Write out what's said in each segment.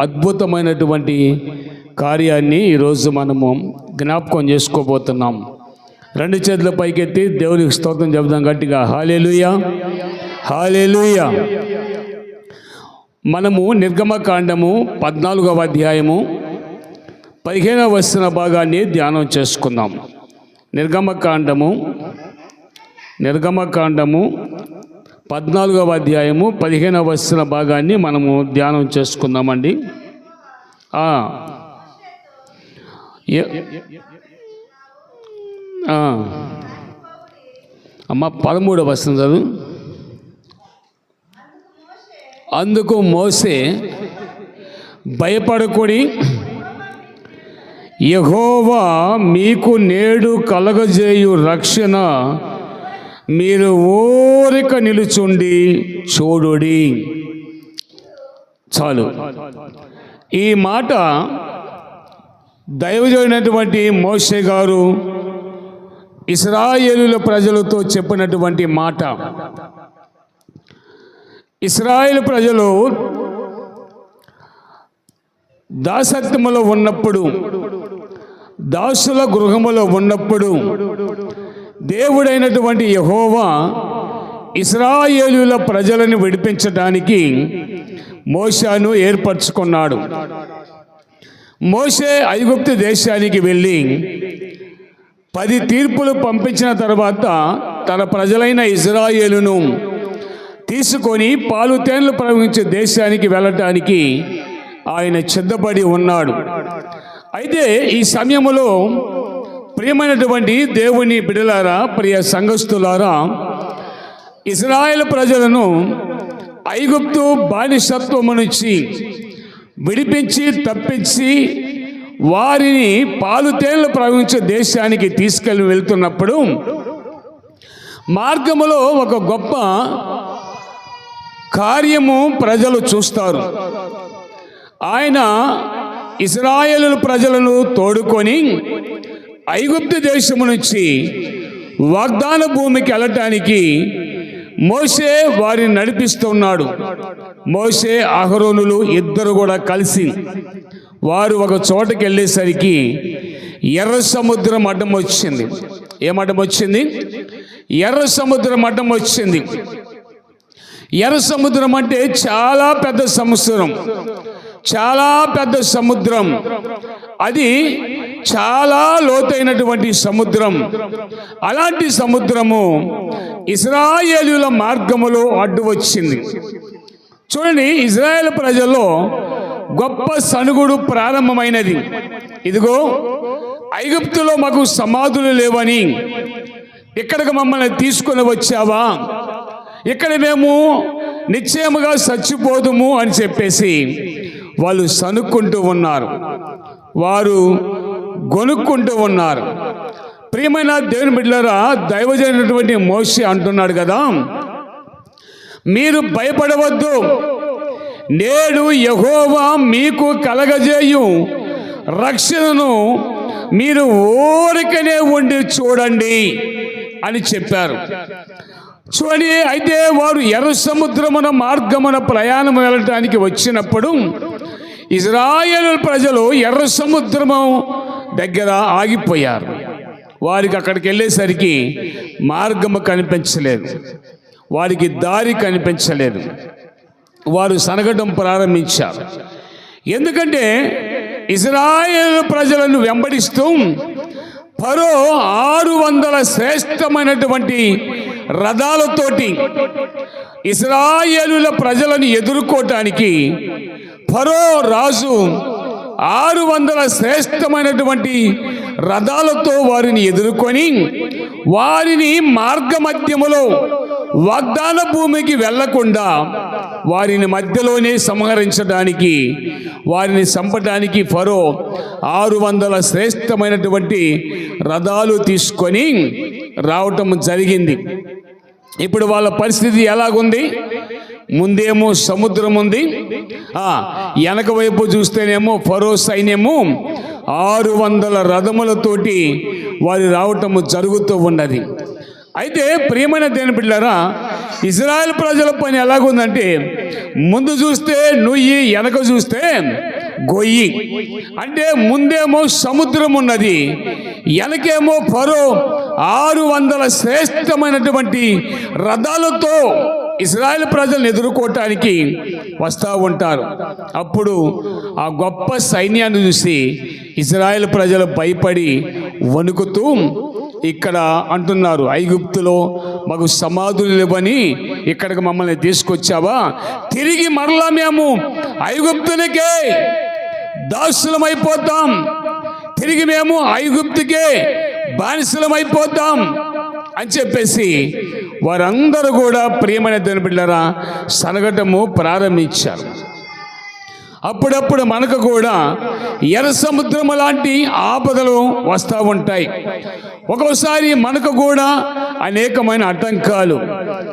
అద్భుతమైనటువంటి కార్యాన్ని ఈరోజు మనము జ్ఞాపకం చేసుకోబోతున్నాం. రెండు చేతుల పైకెత్తి దేవునికి స్తోత్రం చెబుదాం గట్టిగా. హాలేలుయా హాలేలుయా మనము నిర్గమకాండము పద్నాలుగవ అధ్యాయము పదిహేనవ వస్తున్న భాగాన్ని ధ్యానం చేసుకుందాం. నిర్గమకాండము నిర్గమకాండము పద్నాలుగవ అధ్యాయము పదిహేనవ వస్తున్న భాగాన్ని మనము ధ్యానం చేసుకుందామండి. అమ్మ పదమూడవ వస్తుంది చదువు. అందుకు మోసే భయపడకుడి. యహోవా మీకు నేడు కలగజేయు రక్షణ మీరు ఓరిక నిలుచుండి చూడుడి. చాలు. ఈ మాట దైవజైనటువంటి మోషే గారు ఇస్రాయేలుల ప్రజలతో చెప్పినటువంటి మాట. ఇస్రాయేల్ ప్రజలు దాసత్వములో ఉన్నప్పుడు దాసుల గృహములో ఉన్నప్పుడు దేవుడైనటువంటి యహోవా ఇస్రాయేలుల ప్రజలను విడిపించడానికి మోషాను ఏర్పరచుకున్నాడు. మోషే ఐగుప్తు దేశానికి వెళ్ళి పది తీర్పులు పంపించిన తర్వాత తన ప్రజలైన ఇజ్రాయేలును తీసుకొని పాలు తేనెలు ప్రవహించే దేశానికి వెళ్ళటానికి ఆయన సిద్ధపడి ఉన్నాడు. అయితే ఈ సమయంలో ప్రియమైనటువంటి దేవుని బిడలారా ప్రియ సంఘస్థులారా ఇజ్రాయెల్ ప్రజలను ఐగుప్తు బానిసత్వము నుంచి విడిపించి తప్పించి వారిని పాలుతేళ్ళు ప్రవహించే దేశానికి తీసుకెళ్ళి వెళ్తున్నప్పుడు మార్గములో ఒక గొప్ప కార్యము ప్రజలు చూస్తారు. ఆయన ఇస్రాయేలు ప్రజలను తోడుకొని ఐగుప్తు దేశము నుంచి వాగ్దాన భూమికి వెళ్ళటానికి మోసే వారిని నడిపిస్తున్నాడు. మోసే అహరోనులు ఇద్దరు కూడా కలిసి వారు ఒక చోటకి వెళ్ళేసరికి ఎర్ర సముద్రం అడ్డం వచ్చింది. ఏమడ్డం వచ్చింది? ఎర్ర సముద్రం అడ్డం వచ్చింది. ఎర్ర సముద్రం అంటే చాలా పెద్ద సముద్రం. చాలా పెద్ద సముద్రం. అది చాలా లోతైనటువంటి సముద్రం. అలాంటి సముద్రము ఇస్రాయేలుల మార్గములో అడ్డు వచ్చింది. చూడండి ఇజ్రాయేల్ ప్రజల్లో గొప్ప సనుగుడు ప్రారంభమైనది. ఇదిగో ఐగుప్తులో మాకు సమాధులు లేవని. ఇక్కడికి మమ్మల్ని తీసుకొని వచ్చావా? ఇక్కడ మేము నిశ్చయముగా చచ్చిపోదుము అని చెప్పేసి వాళ్ళు సనుక్కుంటూ ఉన్నారు. వారు గొనుక్కుంటూ ఉన్నారు. ప్రియమైన దేవుని బిడ్డలారా దైవజైనటువంటి మోషి అంటున్నాడు కదా మీరు భయపడవద్దు. నేడు యహోవా మీకు కలగజేయు. రక్షణను మీరు ఊరికనే ఉండి చూడండి అని చెప్పారు. చూడండి అయితే వారు ఎర్ర సముద్రమున మార్గమున ప్రయాణం వెళ్ళటానికి వచ్చినప్పుడు ఇజ్రాయేల్ ప్రజలు ఎర్ర సముద్రము దగ్గర ఆగిపోయారు. వారికి అక్కడికి వెళ్ళేసరికి మార్గము కనిపించలేదు. వారికి దారి కనిపించలేదు. వారు సనగడం ప్రారంభించారు. ఎందుకంటే ఇజ్రాయేల్ ప్రజలను వెంబడిస్తూ పరో ఆరు వందల శ్రేష్టమైనటువంటి రథాలతోటి ఇస్రాయేలుల ప్రజలను ఎదుర్కోవటానికి ఫరో రాజు ఆరు వందల శ్రేష్టమైనటువంటి రథాలతో వారిని ఎదుర్కొని వారిని మార్గమధ్యములో వాగ్దాన భూమికి వెళ్ళకుండా వారిని మధ్యలోనే సంహరించడానికి వారిని చంపడానికి ఫరో ఆరు వందల శ్రేష్టమైనటువంటి రథాలు తీసుకొని రావటం జరిగింది. ఇప్పుడు వాళ్ళ పరిస్థితి ఎలాగుంది? ముందేమో సముద్రం ఉంది. ఆ వెనక వైపు చూస్తేనేమో ఫరో సైన్యము. ఆరు వందల రథములతోటి వారు రావటము జరుగుతూ ఉన్నది. అయితే ప్రియమైన దేని బిడ్డారా ఇజ్రాయెల్ ప్రజల పని ఎలాగుందంటే ముందు చూస్తే నుయ్యి వెనక చూస్తే గొయ్యి. అంటే ముందేమో సముద్రం ఉన్నది. వెనకేమో ఫరో ఆరు వందల శ్రేష్టమైనటువంటి రథాలతో ఇజ్రాయెల్ ప్రజలను ఎదుర్కోవటానికి వస్తూ ఉంటారు. అప్పుడు ఆ గొప్ప సైన్యాన్ని చూసి ఇజ్రాయెల్ ప్రజలు భయపడి వణుకుతూ ఇక్కడ అంటున్నారు ఐగుప్తులో మాకు సమాధులు లేవని ఇక్కడికి మమ్మల్ని తీసుకొచ్చావా? తిరిగి మరలా మేము ఐగుప్తునికే దాసులమైపోతాం. తిరిగి మేము ఐగుప్తుకే బానిసలమైపోతాం. అని చెప్పేసి వారందరూ కూడా ప్రియమైన దేని బిడ్డరా సనగటము ప్రారంభించారు. అప్పుడప్పుడు మనకు కూడా ఎర్ర సముద్రం లాంటి ఆపదలు వస్తూ ఉంటాయి. ఒక్కోసారి మనకు కూడా అనేకమైన ఆటంకాలు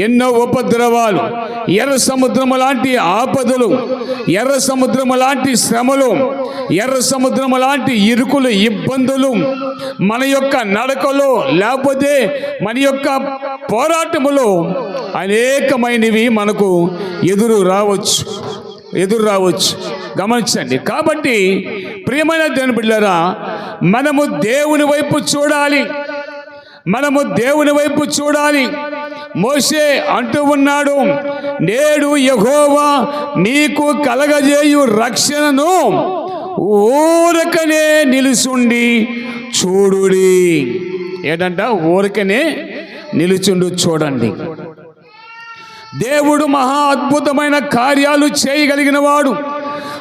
ఎన్నో ఉపద్రవాలు ఎర్ర సముద్రం లాంటి ఆపదలు ఎర్ర సముద్రం లాంటి శ్రమలు ఎర్ర సముద్రం లాంటి ఇరుకులు ఇబ్బందులు మన యొక్క నడకలో లేకపోతే మన యొక్క పోరాటములో అనేకమైనవి మనకు ఎదురు రావచ్చు. ఎదురు రావచ్చు. గమనించండి. కాబట్టి ప్రియమైన దేవుని బిడ్డరా మనము దేవుని వైపు చూడాలి. మనము దేవుని వైపు చూడాలి. మోసే అంటూ ఉన్నాడు నేడు యహోవా నీకు కలగజేయు రక్షణను ఊరకనే నిలుచుండి చూడుడి. ఏంటంట? ఊరకనే నిలుచుండు చూడండి. దేవుడు మహా అద్భుతమైన కార్యాలు చేయగలిగిన వాడు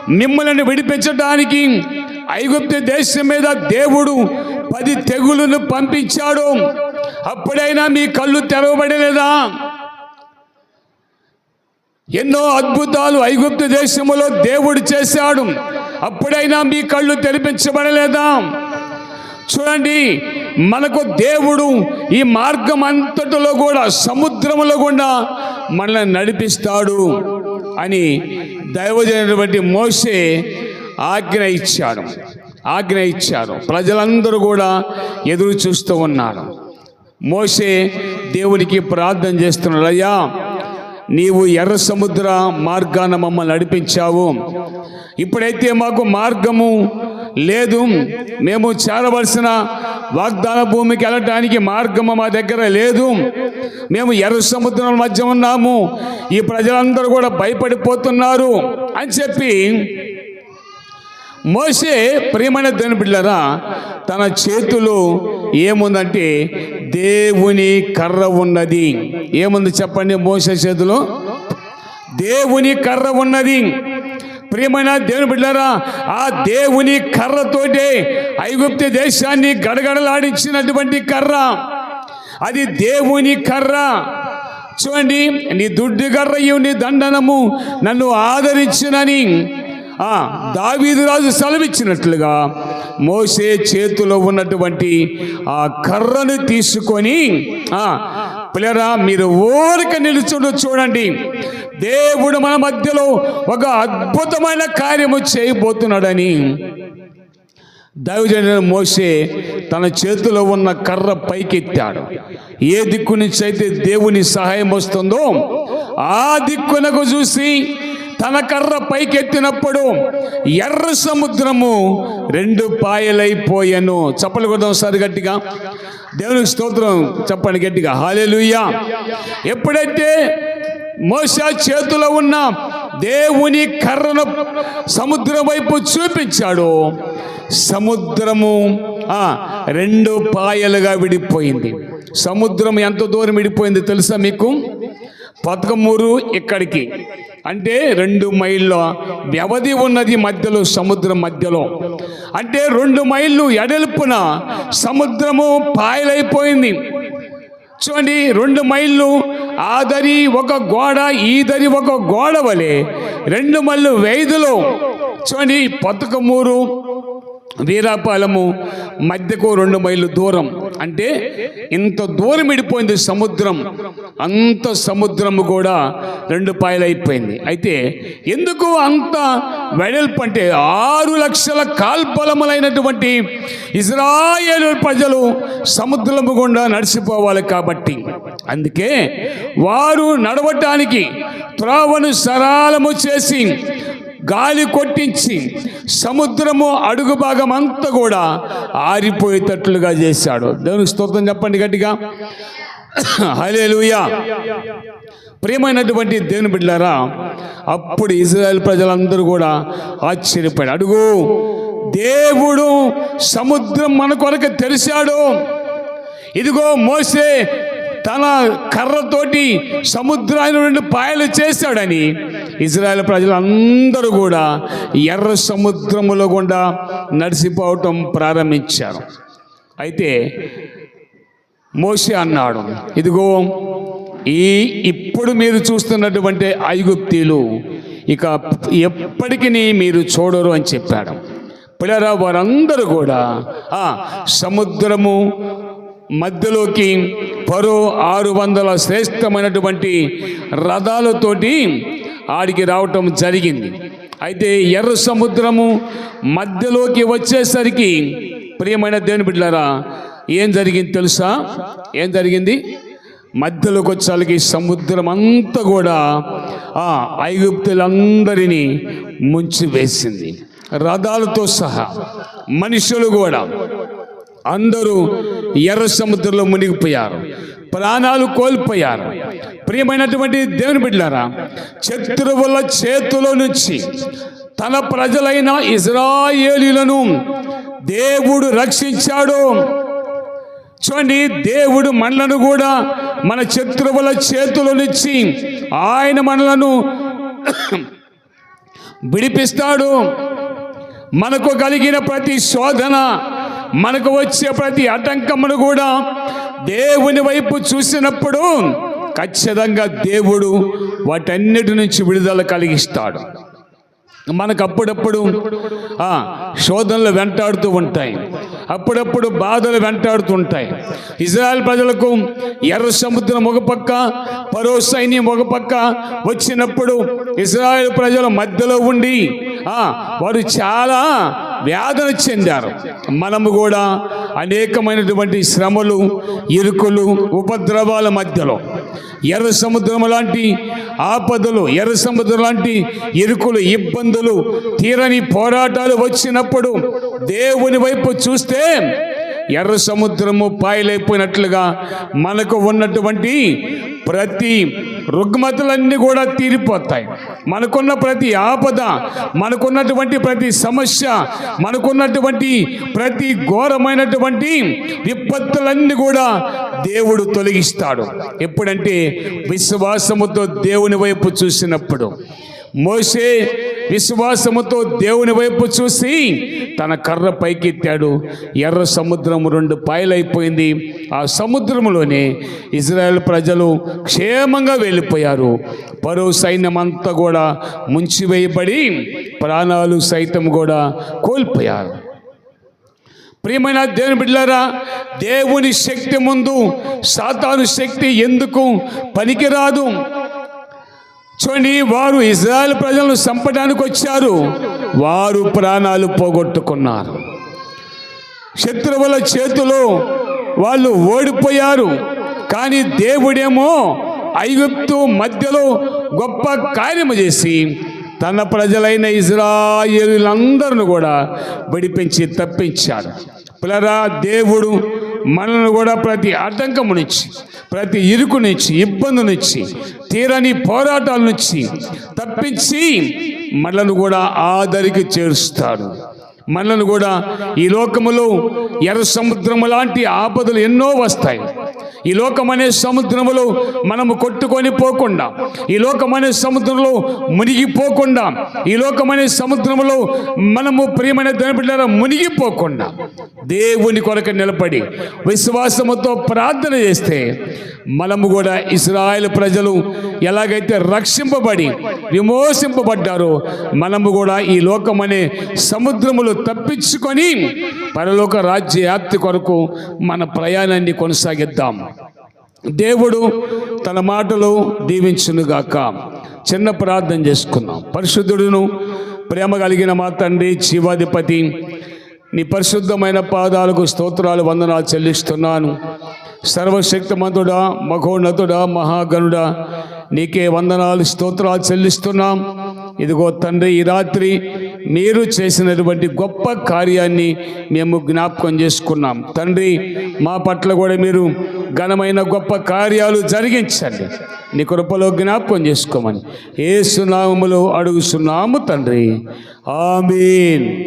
మిమ్మల్ని విడిపించడానికి ఐగుప్తు దేశం మీద దేవుడు పది తెగులను పంపించాడు. అప్పుడైనా మీ కళ్ళు తెరవబడలేదా? ఎన్నో అద్భుతాలు ఐగుప్తు దేశములో దేవుడు చేశాడు. అప్పుడైనా మీ కళ్ళు తెరిపించబడలేదా? చూడండి మనకు దేవుడు ఈ మార్గం అంతటిలో కూడా సముద్రములో గుండా మనల్ని నడిపిస్తాడు అని దైవజనటువంటి మోసే ఆజ్ఞ ఇచ్చాడు. ఆజ్ఞ ఇచ్చారు ప్రజలందరూ కూడా ఎదురు చూస్తూ ఉన్నారు. మోసే దేవునికి ప్రార్థన చేస్తున్నాడు అయ్యా నీవు ఎర్ర సముద్ర మార్గాన మమ్మల్ని నడిపించావు. ఇప్పుడైతే మాకు మార్గము లేదు మేము చేరవలసిన వాగ్దాన భూమికి వెళ్ళటానికి మార్గము మా దగ్గర లేదు. మేము ఎర్ర సముద్రం మధ్య ఉన్నాము. ఈ ప్రజలందరూ కూడా భయపడిపోతున్నారు అని చెప్పి మోసే ప్రియమైన దేని బిడ్డరా తన చేతిలో ఏముందంటే దేవుని కర్ర ఉన్నది. ఏముంది చెప్పండి మోసే చేతిలో? దేవుని కర్ర ఉన్నది. ప్రియమైన దేవుని బిడ్డారా ఆ దేవుని కర్రతోటే ఐగుప్తి దేశాన్ని గడగడలాడించినటువంటి కర్ర. అది దేవుని కర్ర. చూడండి నీ దుడ్డు కర్రయు నీ దండనము నన్ను ఆదరించినని ఆ దావీదు రాజు సెలవిచ్చినట్లుగా మోసే చేతిలో ఉన్నటువంటి ఆ కర్రను తీసుకొని పిల్లరా మీరు ఊరిక నిలుచుండు చూడండి. దేవుడు మన మధ్యలో ఒక అద్భుతమైన కార్యము చేయబోతున్నాడని. దైవజనుడు మోసే తన చేతిలో ఉన్న కర్ర పైకెత్తాడు. ఏ దిక్కు నుంచి అయితే దేవుని సహాయం వస్తుందో ఆ దిక్కునకు చూసి తన కర్ర పైకెత్తినప్పుడు ఎర్ర సముద్రము రెండు పాయలైపోయాను. చెప్పలు కొడదాం సరి గట్టిగా. దేవునికి స్తోత్రం చెప్పండి గట్టిగా. హాలేలుయ్యా ఎప్పుడైతే మోసా చేతిలో ఉన్న దేవుని కర్రను సముద్రం వైపు చూపించాడు సముద్రము రెండు పాయలుగా విడిపోయింది. సముద్రం ఎంత దూరం విడిపోయింది తెలుసా మీకు? పదకమూరు ఇక్కడికి. అంటే రెండు మైళ్ళ వ్యవధి ఉన్నది మధ్యలో సముద్రం మధ్యలో. అంటే రెండు మైళ్ళు ఎడల్పున సముద్రము పాయలైపోయింది. చూడండి రెండు మైళ్ళు ఆ దరి ఒక గోడ ఈ దరి ఒక గోడ వలె రెండు మైళ్ళు వేదిలో చూడండి పతకమూరు వీరాపాలెము మధ్యకు రెండు మైళ్ళు దూరం. అంటే ఇంత దూరం ఇడిపోయింది సముద్రం. అంత సముద్రము కూడా రెండు పాయలైపోయింది. అయితే ఎందుకు అంత వెడల్పు అంటే ఆరు లక్షల కాల్పలములైనటువంటి ఇజ్రాయేల్ ప్రజలు సముద్రము గుండా నడిచిపోవాలి కాబట్టి. అందుకే వారు నడవటానికి త్రోవను సరాలము చేసి గాలి కొట్టించి సముద్రము అడుగు భాగం అంతా కూడా ఆరిపోయేటట్లుగా చేశాడు. దేవునికి స్తోత్రం చెప్పండి గట్టిగా. హలేలుయా ప్రియమైనటువంటి దేవుని బిడ్డారా అప్పుడు ఇజ్రాయెల్ ప్రజలందరూ కూడా ఆశ్చర్యపోయాడు అడుగు దేవుడు సముద్రం మన కొరకు తెరిచాడు. ఇదిగో మోసే తన కర్రతోటి సముద్రాన్ని రెండు పాయలు చేశాడని ఇజ్రాయెల్ ప్రజలందరూ కూడా ఎర్ర సముద్రములో గుండా నడిచిపోవటం ప్రారంభించారు. అయితే మోషే అన్నాడు ఇదిగో ఈ ఇప్పుడు మీరు చూస్తున్నటువంటి ఐగుప్తీలు ఇక ఎప్పటికీ మీరు చూడరు అని చెప్పాడు. పిల్లరా వారందరూ కూడా సముద్రము మధ్యలోకి పరో ఆరు వందల శ్రేష్టమైనటువంటి రథాలతోటి ఆడికి రావటం జరిగింది. అయితే ఎర్ర సముద్రము మధ్యలోకి వచ్చేసరికి ప్రియమైన దేవుని బిడ్డారా ఏం జరిగింది తెలుసా? ఏం జరిగింది? మధ్యలోకి వచ్చేసరికి సముద్రం అంతా కూడా ఆ ఐగుప్తులందరినీ ముంచి వేసింది రథాలతో సహా మనుషులు కూడా అందరూ ఎర్ర సముద్రంలో మునిగిపోయారు. ప్రాణాలు కోల్పోయారు. ప్రియమైనటువంటి దేవుని బిడ్డారా శత్రువుల చేతిలో నుంచి తన ప్రజలైన ఇజ్రాయేలీలను దేవుడు రక్షించాడు. చూడండి దేవుడు మనలను కూడా మన శత్రువుల చేతుల నుంచి ఆయన మనలను విడిపిస్తాడు. మనకు కలిగిన ప్రతి శోధన మనకు వచ్చే ప్రతి ఆటంకమును కూడా దేవుని వైపు చూసినప్పుడు ఖచ్చితంగా దేవుడు వాటన్నిటి నుంచి విడుదల కలిగిస్తాడు. మనకు అప్పుడప్పుడు శోధనలు వెంటాడుతూ ఉంటాయి. అప్పుడప్పుడు బాధలు వెంటాడుతూ ఉంటాయి. ఇజ్రాయెల్ ప్రజలకు ఎర్ర సముద్రం ఒక పక్క పరో సైన్యం ఒక పక్క వచ్చినప్పుడు ఇజ్రాయెల్ ప్రజల మధ్యలో ఉండి వారు చాలా వేదన చెందారు. మనము కూడా అనేకమైనటువంటి శ్రమలు ఇరుకులు ఉపద్రవాల మధ్యలో ఎర్ర సముద్రం లాంటి ఆపదలు ఎర్ర సముద్రం లాంటి ఇరుకులు ఇబ్బందులు తీరని పోరాటాలు వచ్చినప్పుడు దేవుని వైపు చూస్తే ఎర్ర సముద్రము పాయలైపోయినట్లుగా మనకు ఉన్నటువంటి ప్రతి రుగ్మతలన్నీ కూడా తీరిపోతాయి. మనకున్న ప్రతి ఆపద మనకున్నటువంటి ప్రతి సమస్య మనకున్నటువంటి ప్రతి ఘోరమైనటువంటి విపత్తులన్నీ కూడా దేవుడు తొలగిస్తాడు. ఎప్పుడంటే విశ్వాసముతో దేవుని వైపు చూసినప్పుడు. మోసే విశ్వాసముతో దేవుని వైపు చూసి తన కర్ర పైకెత్తాడు. ఎర్ర సముద్రం రెండు పాయలైపోయింది. ఆ సముద్రములోనే ఇజ్రాయెల్ ప్రజలు క్షేమంగా వెళ్ళిపోయారు. పరో సైన్యమంతా కూడా ముంచివేయబడి ప్రాణాలు సైతం కూడా కోల్పోయారు. ప్రియమైన దేవుని బిడ్డలారా దేవుని శక్తి ముందు సాతాను శక్తి ఎందుకు పనికిరాదు? చూడండి వారు ఇజ్రాయెల్ ప్రజలను చంపడానికి వచ్చారు. వారు ప్రాణాలు పోగొట్టుకున్నారు. శత్రువుల చేతిలో వాళ్ళు ఓడిపోయారు. కానీ దేవుడేమో ఐగుప్తు మధ్యలో గొప్ప కార్యము చేసి తన ప్రజలైన ఇజ్రాయేలులందరిని కూడా విడిపించి తప్పించాడు. పిల్లరా దేవుడు మనల్ని కూడా ప్రతి ఆటంకము నుంచి ప్రతి ఇరుకు నుంచి ఇబ్బంది నుంచి తీరని పోరాటాల నుంచి తప్పించి మనల్ని కూడా ఆదరికి చేరుస్తాడు. మనల్ని కూడా ఈ లోకములో ఎర్ర సముద్రము లాంటి ఆపదలు ఎన్నో వస్తాయి. ఈ లోకమనే సముద్రములో మనము కొట్టుకొని పోకుండా ఈ లోకమనే సముద్రంలో మునిగిపోకుండా ఈ లోకమనే సముద్రములో మనము ప్రియమైన దనిబిడ్డ మునిగిపోకుండా దేవుని కొరకు నిలబడి విశ్వాసముతో ప్రార్థన చేస్తే మనము కూడా ఇస్రాయేల్ ప్రజలు ఎలాగైతే రక్షింపబడి విమోచింపబడ్డారో మనము కూడా ఈ లోకమనే సముద్రములు తప్పించుకొని పరలోక రాజ్య యాప్తి కొరకు మన ప్రయాణాన్ని కొనసాగిద్దాం. దేవుడు తన మాటలు దీవించునుగాక. చిన్న ప్రార్థన చేసుకుందాం. పరిశుద్ధుడును ప్రేమ కలిగిన మా తండ్రి జీవాధిపతి నీ పరిశుద్ధమైన పాదాలకు స్తోత్రాలు వందనాలు చెల్లిస్తున్నాను. సర్వశక్తిమంతుడా మహోన్నతుడా మహాగణుడా నీకే వందనాలు స్తోత్రాలు చెల్లిస్తున్నాం. ఇదిగో తండ్రి ఈ రాత్రి మీరు చేసినటువంటి గొప్ప కార్యాన్ని మేము జ్ఞాపకం చేసుకున్నాం. తండ్రి మా పట్ల కూడా మీరు ఘనమైన గొప్ప కార్యాలు జరిగించండి. నీ కృపలో జ్ఞాపకం చేసుకోమని. ఏ సునామములో అడుగుతున్నాము తండ్రి. ఆమీన్.